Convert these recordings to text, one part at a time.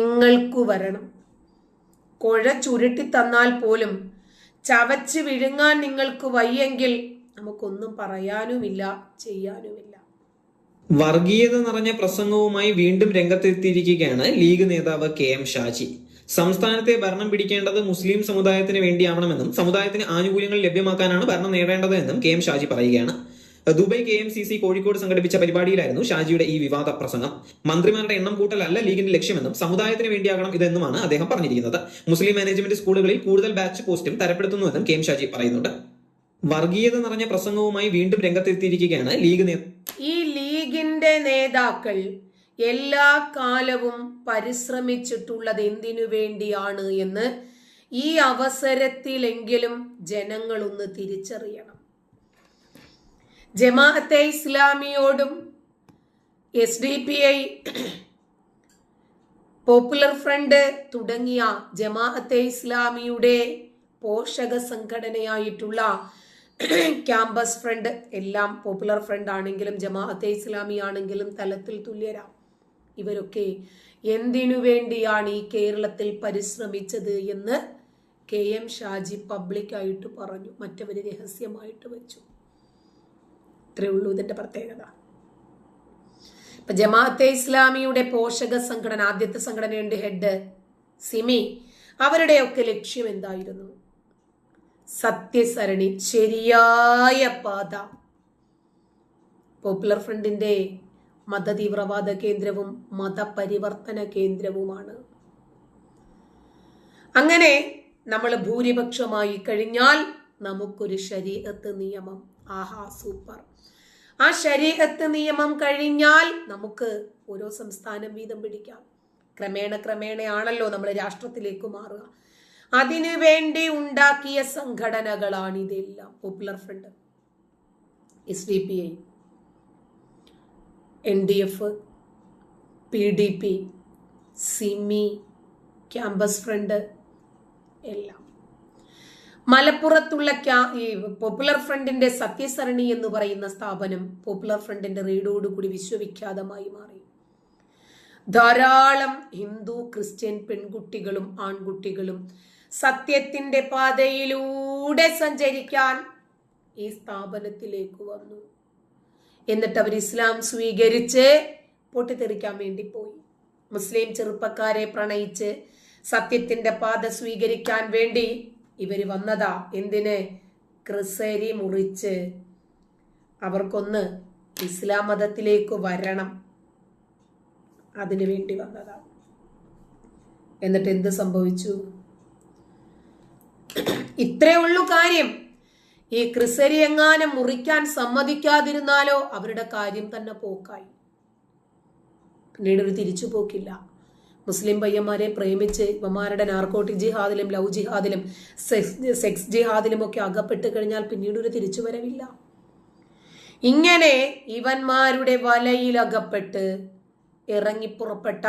നിങ്ങൾക്കു വരണം. കൊഴ ചുരുട്ടി തന്നാൽ പോലും ചവച്ച് വിഴുങ്ങാൻ നിങ്ങൾക്ക് വയ്യെങ്കിൽ നമുക്കൊന്നും പറയാനുമില്ല ചെയ്യാനുമില്ല. വർഗീയത നിറഞ്ഞ പ്രസംഗവുമായി വീണ്ടും രംഗത്തെത്തിയിരിക്കുകയാണ് ലീഗ് നേതാവ് കെ എം ഷാജി. സംസ്ഥാനത്തെ ഭരണം പിടിക്കേണ്ടത് മുസ്ലിം സമുദായത്തിന് വേണ്ടിയാവണമെന്നും സമുദായത്തിന് ആനുകൂല്യങ്ങൾ ലഭ്യമാക്കാനാണ് ഭരണം നേടേണ്ടത് എന്നും കെ എം ഷാജി പറയുകയാണ്. Dubai K M C C Kozhikode സംഘടിപ്പിച്ച പരിപാടിയിലായിരുന്നു ഷാജിയുടെ ഈ വിവാദ പ്രസംഗം. മന്ത്രിമാരുടെ എണ്ണം കൂട്ടലല്ല ലീഗിന്റെ ലക്ഷ്യമെന്നും സമുദായത്തിന് വേണ്ടിയാകണം ഇതെന്നുമാണ് അദ്ദേഹം പറഞ്ഞിരിക്കുന്നത്. മുസ്ലിം മാനേജ്മെന്റ് സ്കൂളുകളിൽ കൂടുതൽ ബാച്ച് പോസ്റ്റും തരപ്പെടുത്തുന്നുവെന്നും കെ എം ഷാജി പറയുന്നുണ്ട്. വർഗീയത നിറഞ്ഞ പ്രസംഗവുമായി വീണ്ടും രംഗത്തെത്തിയിരിക്കുകയാണ് ലീഗ് ഈ ലീഗിന്റെ നേതാക്കൾ എല്ലാ കാലവും പരിശ്രമിച്ചിട്ടുള്ളത് എന്തിനു വേണ്ടിയാണ് എന്ന് ഈ അവസരത്തിലെങ്കിലും ജനങ്ങളൊന്ന് തിരിച്ചറിയണം. Jamaat-e ഇസ്ലാമിയോടും S D P I popular front തുടങ്ങിയ ജമാഅത്തെ ഇസ്ലാമിയുടെ പോഷക സംഘടനയായിട്ടുള്ള ക്യാമ്പസ് ഫ്രണ്ട് എല്ലാം പോപ്പുലർ ഫ്രണ്ട് ആണെങ്കിലും ജമാഅത്തെ ഇസ്ലാമി ആണെങ്കിലും തലത്തിൽ തുല്യരാം. ഇവരൊക്കെ എന്തിനു വേണ്ടിയാണ് ഈ കേരളത്തിൽ പരിശ്രമിച്ചത് എന്ന് കെ എം ഷാജി പബ്ലിക്കായിട്ട് പറഞ്ഞു. മറ്റവര് രഹസ്യമായിട്ട് വെച്ചു. ഇത്രയേ ഉള്ളൂ ഇതിന്റെ പ്രത്യേകത. ഇപ്പൊ ജമാഅത്തെ ഇസ്ലാമിയുടെ പോഷക സംഘടന ആദ്യത്തെ സംഘടനയുണ്ട് ഹെഡ് സിമി. അവരുടെയൊക്കെ ലക്ഷ്യം എന്തായിരുന്നു? സത്യസരണി ശരിയായ പാത. പോപ്പുലർ ഫ്രണ്ടിന്റെ മതതീവ്രവാദ കേന്ദ്രവും മതപരിവർത്തന കേന്ദ്രവുമാണ്. അങ്ങനെ നമ്മൾ ഭൂരിപക്ഷമായി കഴിഞ്ഞാൽ നമുക്കൊരു ശരീരത്ത് നിയമം ആഹാ സൂപ്പർ. ആ ശരീരത്ത് നിയമം കഴിഞ്ഞാൽ നമുക്ക് ഓരോ സംസ്ഥാനം വീതം പിടിക്കാം. ക്രമേണ ക്രമേണയാണല്ലോ നമ്മൾ രാഷ്ട്രത്തിലേക്ക് മാറുക. അതിനു വേണ്ടി ഉണ്ടാക്കിയ സംഘടനകളാണ് ഇതെല്ലാം. Popular front S D P I N D F P D P SIMI campus front എല്ലാം. മലപ്പുറത്തുള്ള ഈ പോപ്പുലർ ഫ്രണ്ടിന്റെ സത്യസരണി എന്ന് പറയുന്ന സ്ഥാപനം പോപ്പുലർ ഫ്രണ്ടിന്റെ റീഡോടുകൂടി വിശ്വവിഖ്യാതമായി മാറി. ധാരാളം ഹിന്ദു ക്രിസ്ത്യൻ പെൺകുട്ടികളും ആൺകുട്ടികളും സത്യത്തിന്റെ പാതയിലൂടെ സഞ്ചരിക്കാൻ ഈ സ്ഥാപനത്തിലേക്ക് വന്നു. എന്നിട്ട് അവർ ഇസ്ലാം സ്വീകരിച്ച് പൊട്ടിത്തെറിക്കാൻ വേണ്ടി പോയി. മുസ്ലിം ചെറുപ്പക്കാരെ പ്രണയിച്ച് സത്യത്തിന്റെ പാത സ്വീകരിക്കാൻ വേണ്ടി ഇവർ വന്നതാ. എന്തിന്? ക്രിസരി മുറിച്ച് അവർക്കൊന്ന് ഇസ്ലാം മതത്തിലേക്ക് വരണം. അതിനു വേണ്ടി വന്നതാ. എന്നിട്ട് എന്ത് സംഭവിച്ചു? ഇത്രേ ഉള്ളൂ കാര്യം. ഈ ക്രിസരി എങ്ങാനും മുറിക്കാൻ സമ്മതിക്കാതിരുന്നാലോ അവരുടെ കാര്യം തന്നെ പോക്കായി. പിന്നീട് ഒരു തിരിച്ചു പോക്കില്ല മുസ്ലിം പയ്യന്മാരെ പ്രേമിച്ച് ഇവന്മാരുടെ നാർക്കോട്ടിക് ജിഹാദിലും ലവ് ജിഹാദിലും സെക്സ് ജിഹാദിലും ഒക്കെ അകപ്പെട്ട് കഴിഞ്ഞാൽ പിന്നീട് ഒരു തിരിച്ചു വരവില്ല. ഇങ്ങനെ ഇവന്മാരുടെ വലയിൽ അകപ്പെട്ട് ഇറങ്ങിപ്പുറപ്പെട്ട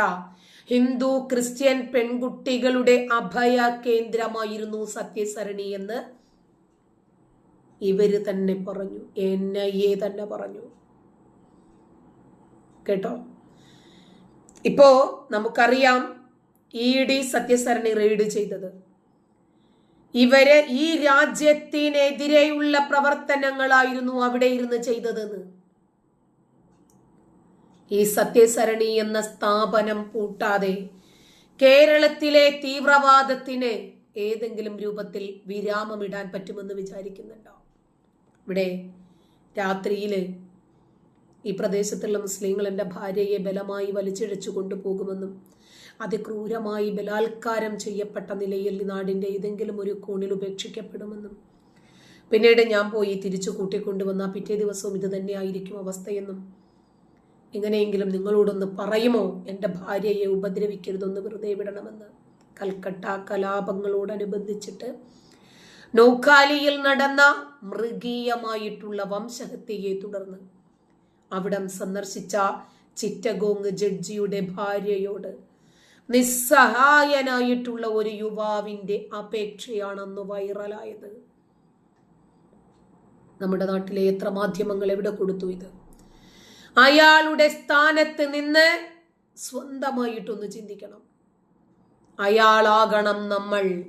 ഹിന്ദു ക്രിസ്ത്യൻ പെൺകുട്ടികളുടെ അഭയ കേന്ദ്രമായിരുന്നു സത്യസരണി എന്ന് ഇവർ തന്നെ പറഞ്ഞു. എൻ ഐ എ തന്നെ പറഞ്ഞു. കേട്ടോ? ഇപ്പോ നമുക്കറിയാം ഇ ഡി സത്യസരണി റെയ്ഡ് ചെയ്തത്. ഇവർ ഈ രാജ്യത്തിനെതിരെയുള്ള പ്രവർത്തനങ്ങളായിരുന്നു അവിടെ ഇരുന്ന് ചെയ്തതെന്ന്. ഈ സത്യസരണി എന്ന സ്ഥാപനം പൂട്ടാതെ കേരളത്തിലെ തീവ്രവാദത്തിന് ഏതെങ്കിലും രൂപത്തിൽ വിരാമമിടാൻ പറ്റുമെന്ന് വിചാരിക്കുന്നുണ്ടോ? ഇവിടെ രാത്രിയിൽ ഈ പ്രദേശത്തുള്ള മുസ്ലിങ്ങൾ എന്റെ ഭാര്യയെ ബലമായി വലിച്ചിഴച്ചു കൊണ്ടുപോകുമെന്നും അതിക്രൂരമായി ബലാത്കാരം ചെയ്യപ്പെട്ട നിലയിൽ നാടിന്റെ ഏതെങ്കിലും ഒരു കോണിൽ ഉപേക്ഷിക്കപ്പെടുമെന്നും. പിന്നീട് ഞാൻ പോയി തിരിച്ചു കൂട്ടിക്കൊണ്ടുവന്ന പിറ്റേ ദിവസവും ഇത് അവസ്ഥയെന്നും. എങ്ങനെയെങ്കിലും നിങ്ങളോടൊന്ന് പറയുമോ? എന്റെ ഭാര്യയെ ഉപദ്രവിക്കരുതൊന്ന് വെറുതെ വിടണമെന്ന്. കൽക്കട്ട കലാപങ്ങളോടനുബന്ധിച്ചിട്ട് നൗക്കാലിയിൽ നടന്ന മൃഗീയമായിട്ടുള്ള വംശഹത്യയെ തുടർന്ന് അവിടം സന്ദർശിച്ച ചിറ്റഗോങ് ജഡ്ജിയുടെ ഭാര്യയോട് നിസ്സഹായനായിട്ടുള്ള ഒരു യുവാവിന്റെ അപേക്ഷയാണെന്ന് വൈറലായത്. നമ്മുടെ നാട്ടിലെ എത്ര മാധ്യമങ്ങൾ എവിടെ കൊടുത്തു ഇത്? അയാളുടെ സ്ഥാനത്ത് നിന്ന് സ്വന്തമായിട്ടൊന്ന് ചിന്തിക്കണം. അയാളാകണം നമ്മൾ.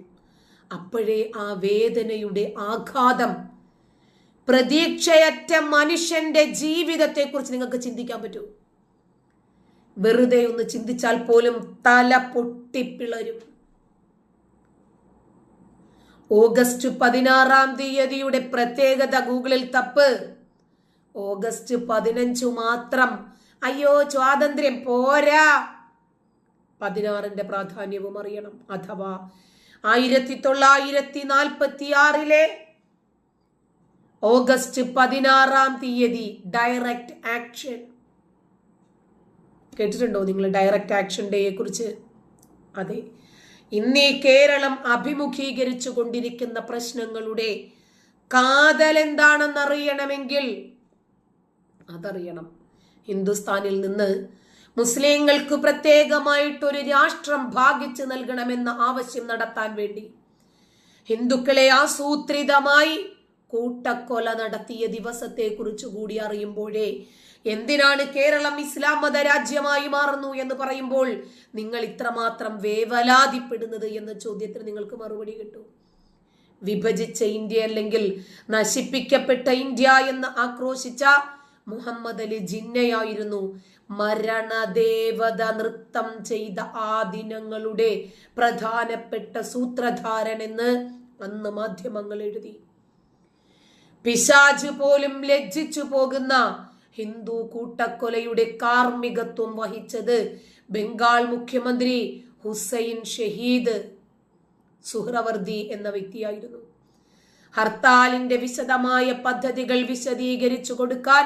അപ്പോഴേ ആ വേദനയുടെ ആഘാതം പ്രതീക്ഷയറ്റ മനുഷ്യന്റെ ജീവിതത്തെക്കുറിച്ച് നിങ്ങൾക്ക് ചിന്തിക്കാൻ പറ്റൂ. വെറുതെ ഒന്ന് ചിന്തിച്ചാൽ പോലും തല പൊട്ടിപ്പിളരും ഓഗസ്റ്റ് പതിനാറാം തീയതിയുടെ പ്രത്യേകത ഗൂഗിളിൽ തപ്പ്. ഓഗസ്റ്റ് പതിനഞ്ചു മാത്രം. അയ്യോ സ്വാതന്ത്ര്യം പോരാ. പതിനാറിന്റെ പ്രാധാന്യവും അറിയണം അഥവാ ആയിരത്തി തൊള്ളായിരത്തി നാൽപ്പത്തി ആറിലെ ഓഗസ്റ്റ് പതിനാറാം തീയതി ഡയറക്റ്റ് ആക്ഷൻ. കേട്ടിട്ടുണ്ടോ നിങ്ങൾ ഡയറക്റ്റ് ആക്ഷൻ ഡേയെ കുറിച്ച്? അതെ. ഇന്നീ കേരളം അഭിമുഖീകരിച്ചു കൊണ്ടിരിക്കുന്ന പ്രശ്നങ്ങളുടെ കാതൽ എന്താണെന്നറിയണമെങ്കിൽ അതറിയണം. ഹിന്ദുസ്ഥാനിൽ നിന്ന് മുസ്ലിങ്ങൾക്ക് പ്രത്യേകമായിട്ടൊരു രാഷ്ട്രം ഭാഗിച്ചു നൽകണമെന്ന ആവശ്യം നടത്താൻ വേണ്ടി ഹിന്ദുക്കളെ ആസൂത്രിതമായി കൂട്ടക്കൊല നടത്തിയ ദിവസത്തെക്കുറിച്ച് കൂടി അറിയുമ്പോഴേ എന്തിനാണ് കേരളം ഇസ്ലാം മത രാജ്യമായി മാറുന്നു എന്ന് പറയുമ്പോൾ നിങ്ങൾ ഇത്രമാത്രം വേവലാതിപ്പെടുന്നത് എന്ന ചോദ്യത്തിന് നിങ്ങൾക്ക് മറുപടി കിട്ടും. വിഭജിച്ച ഇന്ത്യ അല്ലെങ്കിൽ നശിപ്പിക്കപ്പെട്ട ഇന്ത്യ എന്ന് ആക്രോശിച്ച മുഹമ്മദ് അലി ജിന്നയായിരുന്നു മരണദേവത നൃത്തം ചെയ്ത ആ ദിനങ്ങളുടെ പ്രധാനപ്പെട്ട സൂത്രധാരൻ എന്ന് അന്ന് മാധ്യമങ്ങൾ എഴുതി. പിശാജ് പോലും ലജ്ജിച്ചു പോകുന്ന ഹിന്ദു കൂട്ടക്കൊലയുടെ കാർമ്മികത്വം വഹിച്ചത് ബംഗാൾ മുഖ്യമന്ത്രി ഹുസൈൻ ഷഹീദ് സുഹ്രവർദി എന്ന വ്യക്തിയായിരുന്നു. ഹർത്താലിന്റെ വിശദമായ പദ്ധതികൾ വിശദീകരിച്ചു കൊടുക്കാൻ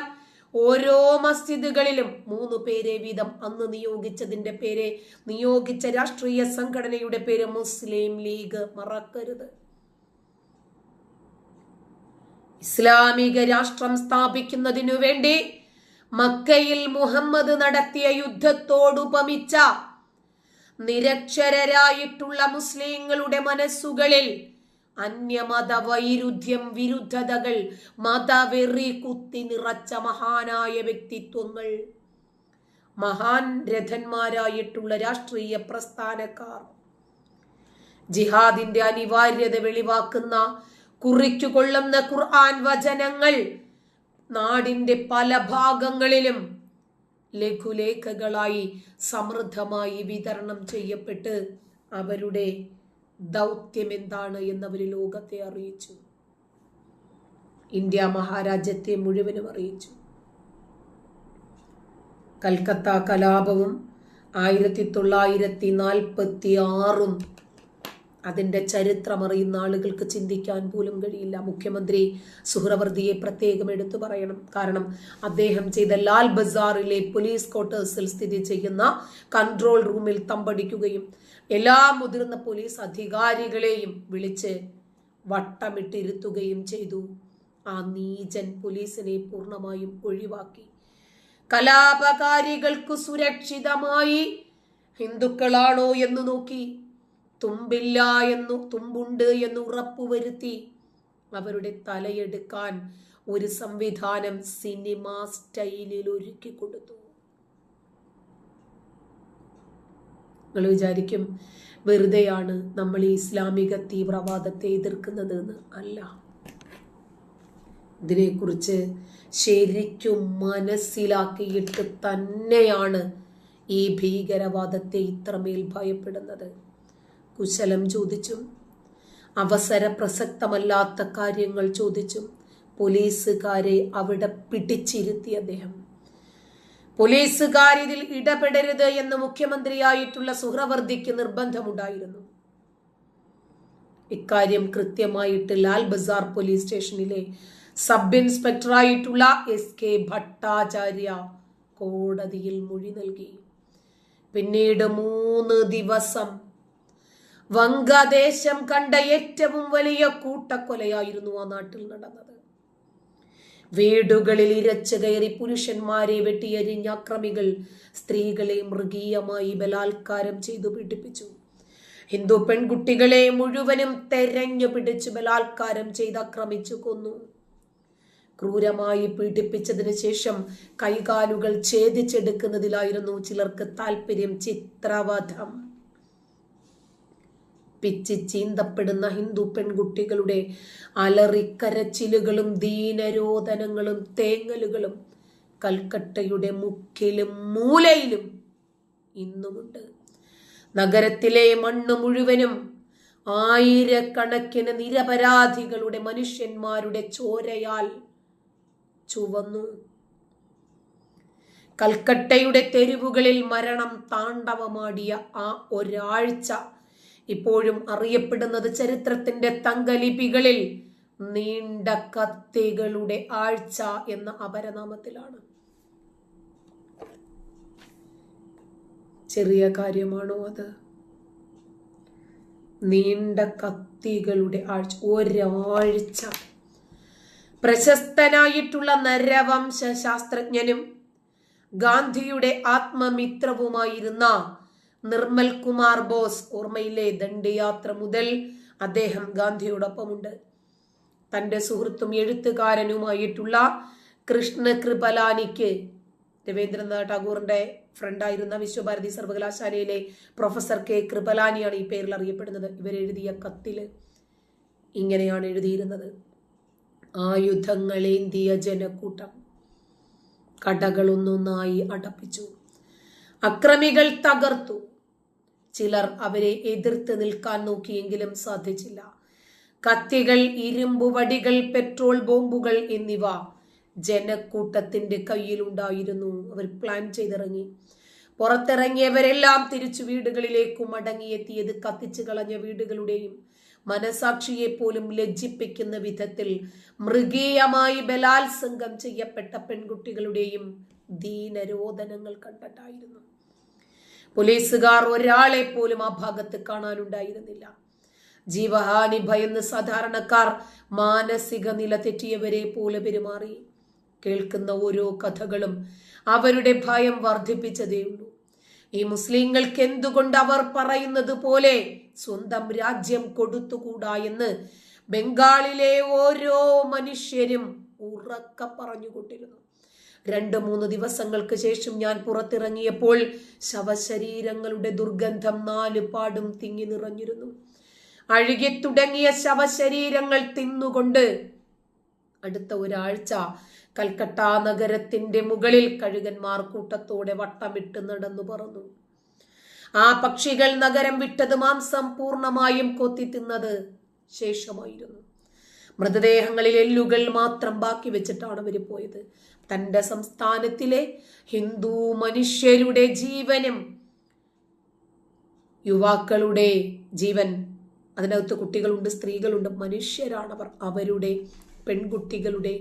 ഓരോ മസ്ജിദുകളിലും മൂന്ന് പേരെ വീതം അന്ന് നിയോഗിച്ചതിന്റെ പേര് നിയോഗിച്ച രാഷ്ട്രീയ സംഘടനയുടെ പേര് മുസ്ലിം ലീഗ്. മറക്കരുത്. ഇസ്ലാമിക രാഷ്ട്രം സ്ഥാപിക്കുന്നതിനു വേണ്ടി മക്കയിൽ മുഹമ്മദ് നടത്തിയ യുദ്ധത്തോടുപമിച്ച നിരക്ഷരരായിട്ടുള്ള മുസ്ലിങ്ങളുടെ മനസ്സുകളിൽ അന്യമത വൈരുദ്ധ്യം വിരുദ്ധതകൾ മതവെറി കുത്തി നിറച്ച മഹാനായ വ്യക്തിത്വങ്ങൾ മഹാൻ രഥന്മാരായിട്ടുള്ള രാഷ്ട്രീയ പ്രസ്ഥാനക്കാർ. ജിഹാദിന്റെ അനിവാര്യത വെളിവാക്കുന്ന കുറിക്കുകൊള്ളുന്ന ഖുർആൻ വചനങ്ങൾ നാടിന്റെ പല ഭാഗങ്ങളിലും ലഘുലേഖകളായി സമൃദ്ധമായി വിതരണം ചെയ്യപ്പെട്ട് അവരുടെ ദൗത്യം എന്താണ് എന്നവർ ലോകത്തെ അറിയിച്ചു. ഇന്ത്യ മഹാരാജ്യത്തെ മുഴുവനും അറിയിച്ചു. കൽക്കത്ത കലാപവും ആയിരത്തി തൊള്ളായിരത്തി നാൽപ്പത്തി ആറും അതിന്റെ ചരിത്രമറിയുന്ന ആളുകൾക്ക് ചിന്തിക്കാൻ പോലും കഴിയില്ല. മുഖ്യമന്ത്രി സുഹ്രവർദിയെ പ്രത്യേകം എടുത്തു പറയണം. കാരണം അദ്ദേഹം ചെയ്ത ലാൽ ബസാറിലെ പോലീസ് ക്വാർട്ടേഴ്സിൽ സ്ഥിതി ചെയ്യുന്ന കൺട്രോൾ റൂമിൽ തമ്പടിക്കുകയും എല്ലാ മുതിർന്ന പോലീസ് അധികാരികളെയും വിളിച്ച് വട്ടമിട്ടിരുത്തുകയും ചെയ്തു. ആ നീചൻ പോലീസിനെ പൂർണമായും ഒഴിവാക്കി. കലാപകാരികൾക്ക് സുരക്ഷിതമായി ഹിന്ദുക്കളാണോ എന്ന് നോക്കി തുമ്പില്ല എന്നു തുമ്പുണ്ട് എന്ന് ഉറപ്പുവരുത്തി. അവരുടെ തലയെടുക്കാൻ ഒരു സംവിധാനം സിനിമ സ്റ്റൈലിൽ ഒരുക്കി കൊടുത്തു. നിങ്ങൾ വിചാരിക്കും വെറുതെയാണ് നമ്മൾ ഈ ഇസ്ലാമിക തീവ്രവാദത്തെ എതിർക്കുന്നത് എന്ന് അല്ല. ഇതിനെക്കുറിച്ച് ശരിക്കും മനസ്സിലാക്കിയിട്ട് തന്നെയാണ് ഈ ഭീകരവാദത്തെ ഇത്രമേൽ ഭയപ്പെടുന്നത്. കുശലം ചോദിച്ചും അവസര പ്രസക്തമല്ലാത്ത കാര്യങ്ങൾ ചോദിച്ചും പോലീസുകാരെ അവിടെ പിടിച്ചിരുത്തി അദ്ദേഹം. പോലീസുകാർ ഇതിൽ ഇടപെടരുത് എന്ന് മുഖ്യമന്ത്രിയായിട്ടുള്ള സുഹ്രവർദ്ധിക്ക് നിർബന്ധമുണ്ടായിരുന്നു. ഇക്കാര്യം കൃത്യമായിട്ട് ലാൽ ബസാർ പോലീസ് സ്റ്റേഷനിലെ സബ് ഇൻസ്പെക്ടറായിട്ടുള്ള എസ് കെ ഭട്ടാചാര്യ കോടതിയിൽ മൊഴി നൽകി. പിന്നീട് മൂന്ന് ദിവസം വംഗദേശം കണ്ട ഏറ്റവും വലിയ കൂട്ടക്കൊലയായിരുന്നു ആ നാട്ടിൽ നടന്നത്. വീടുകളിൽ ഇരച്ചു കയറി പുരുഷന്മാരെ വെട്ടിയരിഞ്ഞ അക്രമികൾ സ്ത്രീകളെ മൃഗീയമായി ബലാത്കാരം ചെയ്തു പീഡിപ്പിച്ചു. ഹിന്ദു പെൺകുട്ടികളെ മുഴുവനും തെരഞ്ഞു പിടിച്ചു ബലാത്കാരം ചെയ്ത് ആക്രമിച്ചു കൊന്നു. ക്രൂരമായി പീഡിപ്പിച്ചതിന് ശേഷം കൈകാലുകൾ ഛേദിച്ചെടുക്കുന്നതിലായിരുന്നു ചിലർക്ക് താല്പര്യം ചിത്രവധം. പിച്ചി ചീന്തപ്പെടുന്ന ഹിന്ദു പെൺകുട്ടികളുടെ അലറിക്കരച്ചിലുകളും ദീനരോധനങ്ങളും തേങ്ങലുകളും കൽക്കട്ടയുടെ മുക്കിലും മൂലയിലും ഇന്നുമുണ്ട്. നഗരത്തിലെ മണ്ണ് മുഴുവനും ആയിരക്കണക്കിന് നിരപരാധികളുടെ മനുഷ്യന്മാരുടെ ചോരയാൽ ചുവന്നു. കൽക്കട്ടയുടെ തെരുവുകളിൽ മരണം താണ്ഡവമാടിയ ആ ഒരാഴ്ച ഇപ്പോഴും അറിയപ്പെടുന്നത് ചരിത്രത്തിന്റെ തങ്കലിപികളിൽ നീണ്ട കത്തികളുടെ ആഴ്ച എന്ന അപരനാമത്തിലാണ്. ചെറിയ കാര്യമാണോ അത്? നീണ്ട കത്തികളുടെ ആഴ്ച ഒരാഴ്ച. പ്രശസ്തനായിട്ടുള്ള നരവംശ ശാസ്ത്രജ്ഞനും ഗാന്ധിയുടെ ആത്മമിത്രവുമായിരുന്ന നിർമ്മൽ കുമാർ ബോസ് ഓർമ്മയിലെ ദണ്ഡയാത്ര മുതൽ അദ്ദേഹം ഗാന്ധിയോടൊപ്പമുണ്ട്. തന്റെ സുഹൃത്തും എഴുത്തുകാരനുമായിട്ടുള്ള കൃഷ്ണ കൃപലാനിക്ക് രവീന്ദ്രനാഥ് ടാഗോറിന്റെ ഫ്രണ്ടായിരുന്ന വിശ്വഭാരതി സർവകലാശാലയിലെ പ്രൊഫസർ കെ കൃപലാനിയാണ് ഈ പേരിൽ അറിയപ്പെടുന്നത്. ഇവരെഴുതിയ കത്തിൽ ഇങ്ങനെയാണ് എഴുതിയിരുന്നത്. ആയുധങ്ങളേന്തിയ ജനക്കൂട്ടം കടകളൊന്നൊന്നായി അടപ്പിച്ചു. അക്രമികൾ തകർത്തു. ചിലർ അവരെ എതിർത്ത് നിൽക്കാൻ നോക്കിയെങ്കിലും സാധിച്ചില്ല. കത്തികൾ ഇരുമ്പ് വടികൾ പെട്രോൾ ബോംബുകൾ എന്നിവ ജനക്കൂട്ടത്തിന്റെ കയ്യിലുണ്ടായിരുന്നു അവർ പ്ലാൻ ചെയ്തിറങ്ങി. പുറത്തിറങ്ങിയവരെല്ലാം തിരിച്ചു വീടുകളിലേക്കും മടങ്ങിയെത്തിയത് കത്തിച്ചു കളഞ്ഞ വീടുകളുടെയും മനസാക്ഷിയെ പോലും ലജ്ജിപ്പിക്കുന്ന വിധത്തിൽ മൃഗീയമായി ബലാത്സംഗം ചെയ്യപ്പെട്ട പെൺകുട്ടികളുടെയും ദീനരോധനങ്ങൾ കണ്ടിട്ടായിരുന്നു. പോലീസുകാർ ഒരാളെ പോലും ആ ഭാഗത്ത് കാണാനുണ്ടായിരുന്നില്ല. ജീവഹാനി ഭയന്ന് സാധാരണക്കാർ മാനസിക നില തെറ്റിയവരെ പോലെ പെരുമാറി. കേൾക്കുന്ന ഓരോ കഥകളും അവരുടെ ഭയം വർദ്ധിപ്പിച്ചതേയുള്ളൂ ഈ മുസ്ലിങ്ങൾക്ക് എന്തുകൊണ്ട് അവർ പറയുന്നത് പോലെ സ്വന്തം രാജ്യം കൊടുത്തുകൂടാ എന്ന് ബംഗാളിലെ ഓരോ മനുഷ്യരും ഉറക്ക പറഞ്ഞുകൊണ്ടിരുന്നു. രണ്ട് മൂന്ന് ദിവസങ്ങൾക്ക് ശേഷം ഞാൻ പുറത്തിറങ്ങിയപ്പോൾ ശവശരീരങ്ങളുടെ ദുർഗന്ധം നാല് പാടും തിങ്ങി നിറഞ്ഞിരുന്നു. അഴുകിത്തുടങ്ങിയ ശവശരീരങ്ങൾ തിന്നുകൊണ്ട് അടുത്ത ഒരാഴ്ച കൽക്കട്ട നഗരത്തിന്റെ മുകളിൽ കഴുകന്മാർ കൂട്ടത്തോടെ വട്ടമിട്ട് നടന്നു പറന്നു. ആ പക്ഷികൾ നഗരം വിട്ടത് മാംസം പൂർണമായും കൊത്തി തിന്നത് ശേഷമായിരുന്നു. മൃതദേഹങ്ങളിൽ എല്ലുകൾ മാത്രം ബാക്കി വെച്ചിട്ടാണ് അവർ പോയത്. തന്റെ സംസ്ഥാനത്തിലെ ഹിന്ദു മനുഷ്യരുടെ ജീവനും യുവാക്കളുടെ ജീവൻ. അതിനകത്ത് കുട്ടികളുണ്ട് സ്ത്രീകളുണ്ട്. മനുഷ്യരാണവർ അവരുടെ പെൺകുട്ടികളുടെ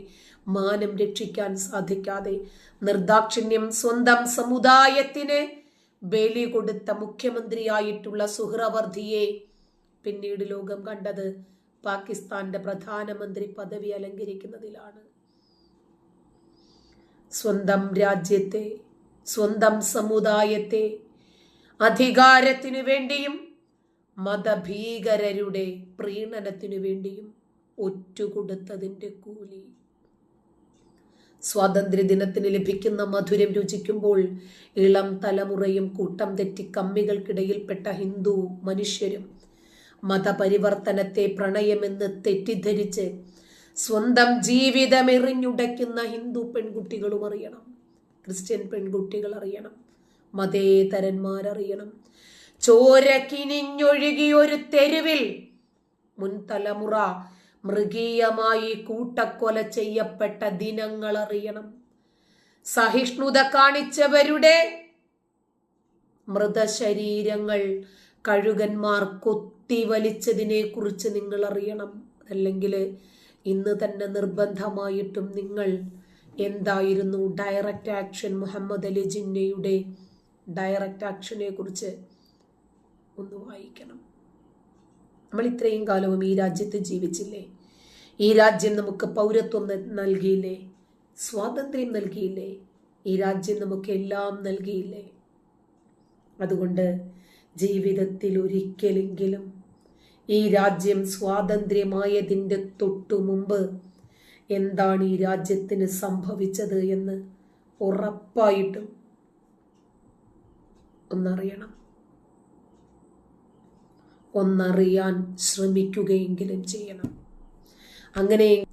മാനം രക്ഷിക്കാൻ സാധിക്കാതെ നിർദാക്ഷിണ്യം സ്വന്തം സമുദായത്തിന് ബലി കൊടുത്ത മുഖ്യമന്ത്രിയായിട്ടുള്ള സുഹ്രവർദ്ധിയെ പിന്നീട് ലോകം കണ്ടത് പാകിസ്ഥാന്റെ പ്രധാനമന്ത്രി പദവി അലങ്കരിക്കുന്നതിലാണ്. സ്വന്തം രാജ്യത്തെ സ്വന്തം സമുദായത്തെ അധികാരത്തിനു വേണ്ടിയും മതഭീകരരുടെ പ്രീണനത്തിനു വേണ്ടിയും ഒറ്റുകൊടുത്തതിന്റെ കൂലി. സ്വാതന്ത്ര്യദിനത്തിന് ലഭിക്കുന്ന മധുരം രുചിക്കുമ്പോൾ ഇളം തലമുറയും കൂട്ടം തെറ്റി കമ്മികൾക്കിടയിൽപ്പെട്ട ഹിന്ദു മനുഷ്യരും മതപരിവർത്തനത്തെ പ്രണയമെന്ന് തെറ്റിദ്ധരിച്ച് സ്വന്തം ജീവിതം എറിഞ്ഞുടയ്ക്കുന്ന ഹിന്ദു പെൺകുട്ടികളും അറിയണം. ക്രിസ്ത്യൻ പെൺകുട്ടികൾ അറിയണം. മതേതരന്മാരറിയണം. ചോര കിനിഞ്ഞൊഴുകിയൊരു തെരുവിൽ മുൻതലമുറ മൃഗീയമായി കൂട്ടക്കൊല ചെയ്യപ്പെട്ട ദിനങ്ങൾ അറിയണം. സഹിഷ്ണുത കാണിച്ചവരുടെ മൃതശരീരങ്ങൾ കഴുകന്മാർ കൊത്തി വലിച്ചതിനെ കുറിച്ച് നിങ്ങൾ അറിയണം. അല്ലെങ്കിൽ ഇന്ന് തന്നെ നിർബന്ധമായിട്ടും നിങ്ങൾ എന്തായിരുന്നു ഡയറക്റ്റ് ആക്ഷൻ മുഹമ്മദ് അലി ജിന്നയുടെ ഡയറക്റ്റ് ആക്ഷനെ കുറിച്ച് ഒന്ന് വായിക്കണം. നമ്മൾ ഇത്രയും കാലവും ഈ രാജ്യത്ത് ജീവിച്ചില്ലേ? ഈ രാജ്യം നമുക്ക് പൗരത്വം നൽകിയില്ലേ? സ്വാതന്ത്ര്യം നൽകിയില്ലേ? ഈ രാജ്യം നമുക്ക് എല്ലാം നൽകിയില്ലേ? അതുകൊണ്ട് ജീവിതത്തിൽ ഒരിക്കലെങ്കിലും ഈ രാജ്യം സ്വാതന്ത്ര്യമായതിന്റെ തൊട്ടു മുമ്പ് എന്താണ് ഈ രാജ്യത്തിന് സംഭവിച്ചത് എന്ന് ഉറപ്പായിട്ടും ഒന്നറിയണം. ഒന്നറിയാൻ ശ്രമിക്കുകയെങ്കിലും ചെയ്യണം. അങ്ങനെ